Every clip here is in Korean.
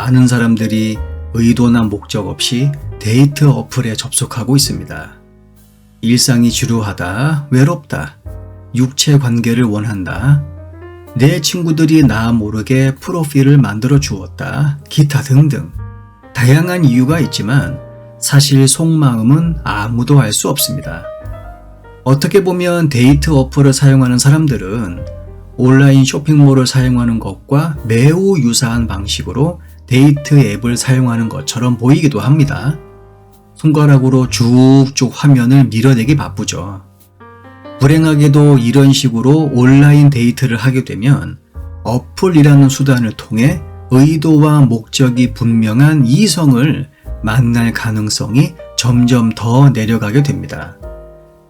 많은 사람들이 의도나 목적 없이 데이트 어플에 접속하고 있습니다. 일상이 지루하다, 외롭다, 육체 관계를 원한다, 내 친구들이 나 모르게 프로필을 만들어 주었다, 기타 등등. 다양한 이유가 있지만 사실 속마음은 아무도 알 수 없습니다. 어떻게 보면 데이트 어플을 사용하는 사람들은 온라인 쇼핑몰을 사용하는 것과 매우 유사한 방식으로 데이트 앱을 사용하는 것처럼 보이기도 합니다. 손가락으로 쭉쭉 화면을 밀어내기 바쁘죠. 불행하게도 이런 식으로 온라인 데이트를 하게 되면 어플이라는 수단을 통해 의도와 목적이 분명한 이성을 만날 가능성이 점점 더 내려가게 됩니다.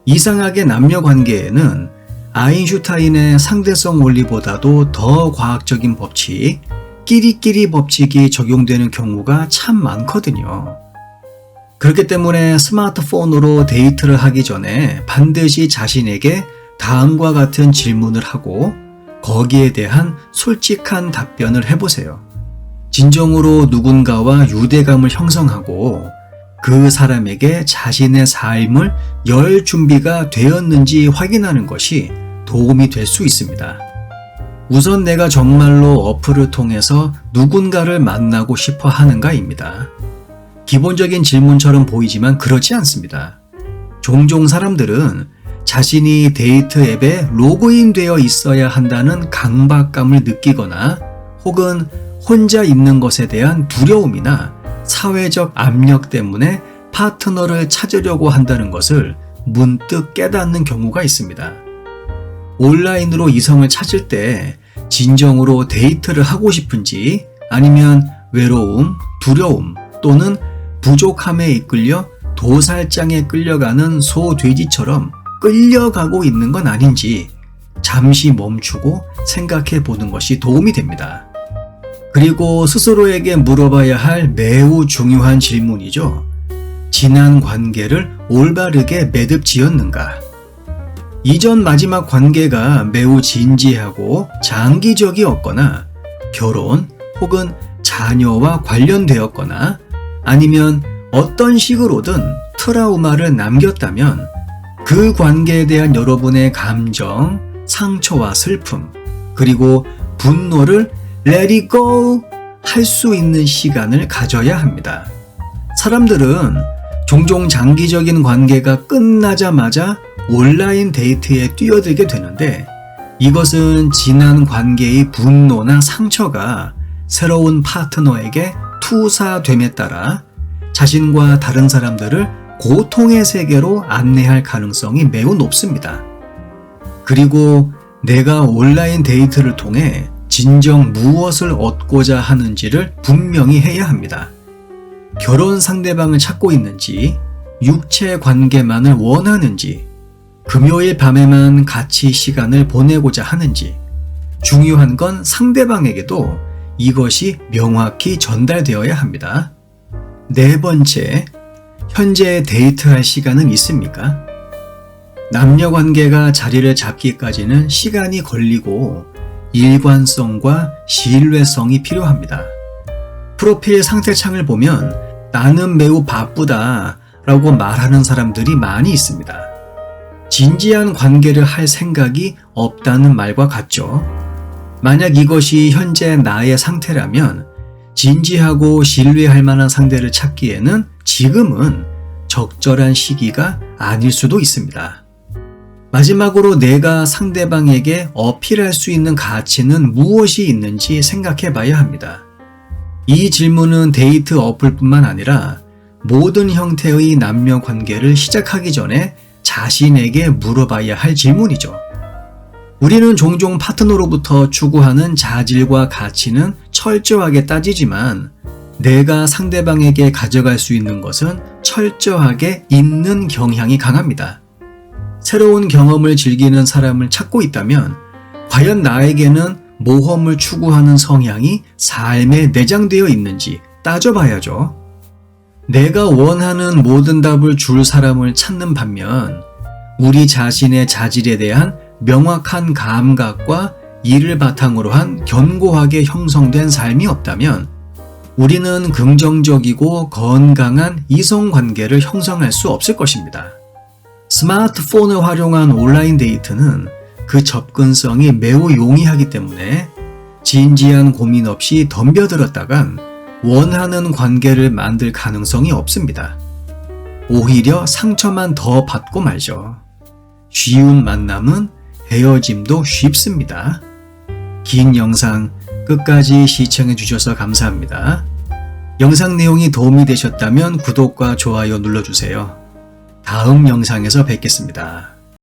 이상하게 남녀 관계에는 아인슈타인의 상대성 원리보다도 더 과학적인 법칙, 끼리끼리 법칙이 적용되는 경우가 참 많거든요. 그렇기 때문에 스마트폰으로 데이트를 하기 전에 반드시 자신에게 다음과 같은 질문을 하고 거기에 대한 솔직한 답변을 해보세요. 진정으로 누군가와 유대감을 형성하고 그 사람에게 자신의 삶을 열 준비가 되었는지 확인하는 것이 도움이 될 수 있습니다. 우선 내가 정말로 어플을 통해서 누군가를 만나고 싶어 하는가입니다. 기본적인 질문처럼 보이지만 그렇지 않습니다. 종종 사람들은 자신이 데이트 앱에 로그인 되어 있어야 한다는 강박감을 느끼거나 혹은 혼자 있는 것에 대한 두려움이나 사회적 압력 때문에 파트너를 찾으려고 한다는 것을 문득 깨닫는 경우가 있습니다. 온라인으로 이성을 찾을 때 진정으로 데이트를 하고 싶은지 아니면 외로움, 두려움 또는 부족함에 이끌려 도살장에 끌려가는 소 돼지처럼 끌려가고 있는 건 아닌지 잠시 멈추고 생각해 보는 것이 도움이 됩니다. 그리고 스스로에게 물어봐야 할 매우 중요한 질문이죠. 지난 관계를 올바르게 매듭 지었는가? 이전 마지막 관계가 매우 진지하고 장기적이었거나 결혼 혹은 자녀와 관련되었거나 아니면 어떤 식으로든 트라우마를 남겼다면 그 관계에 대한 여러분의 감정, 상처와 슬픔, 그리고 분노를 let it go 할 수 있는 시간을 가져야 합니다. 사람들은 종종 장기적인 관계가 끝나자마자 온라인 데이트에 뛰어들게 되는데 이것은 지난 관계의 분노나 상처가 새로운 파트너에게 투사됨에 따라 자신과 다른 사람들을 고통의 세계로 안내할 가능성이 매우 높습니다. 그리고 내가 온라인 데이트를 통해 진정 무엇을 얻고자 하는지를 분명히 해야 합니다. 결혼 상대방을 찾고 있는지, 육체 관계만을 원하는지, 금요일 밤에만 같이 시간을 보내고자 하는지, 중요한 건 상대방에게도 이것이 명확히 전달되어야 합니다. 네 번째, 현재 데이트할 시간은 있습니까? 남녀 관계가 자리를 잡기까지는 시간이 걸리고 일관성과 신뢰성이 필요합니다. 프로필 상태창을 보면 나는 매우 바쁘다 라고 말하는 사람들이 많이 있습니다. 진지한 관계를 할 생각이 없다는 말과 같죠. 만약 이것이 현재 나의 상태라면 진지하고 신뢰할 만한 상대를 찾기에는 지금은 적절한 시기가 아닐 수도 있습니다. 마지막으로 내가 상대방에게 어필할 수 있는 가치는 무엇이 있는지 생각해 봐야 합니다. 이 질문은 데이트 어플뿐만 아니라 모든 형태의 남녀 관계를 시작하기 전에 자신에게 물어봐야 할 질문이죠. 우리는 종종 파트너로부터 추구하는 자질과 가치는 철저하게 따지지만 내가 상대방에게 가져갈 수 있는 것은 철저하게 있는 경향이 강합니다. 새로운 경험을 즐기는 사람을 찾고 있다면 과연 나에게는 모험을 추구하는 성향이 삶에 내장되어 있는지 따져봐야죠. 내가 원하는 모든 답을 줄 사람을 찾는 반면 우리 자신의 자질에 대한 명확한 감각과 이를 바탕으로 한 견고하게 형성된 삶이 없다면 우리는 긍정적이고 건강한 이성 관계를 형성할 수 없을 것입니다. 스마트폰을 활용한 온라인 데이트는 그 접근성이 매우 용이하기 때문에 진지한 고민 없이 덤벼들었다간 원하는 관계를 만들 가능성이 없습니다. 오히려 상처만 더 받고 말죠. 쉬운 만남은 헤어짐도 쉽습니다. 긴 영상 끝까지 시청해 주셔서 감사합니다. 영상 내용이 도움이 되셨다면 구독과 좋아요 눌러주세요. 다음 영상에서 뵙겠습니다.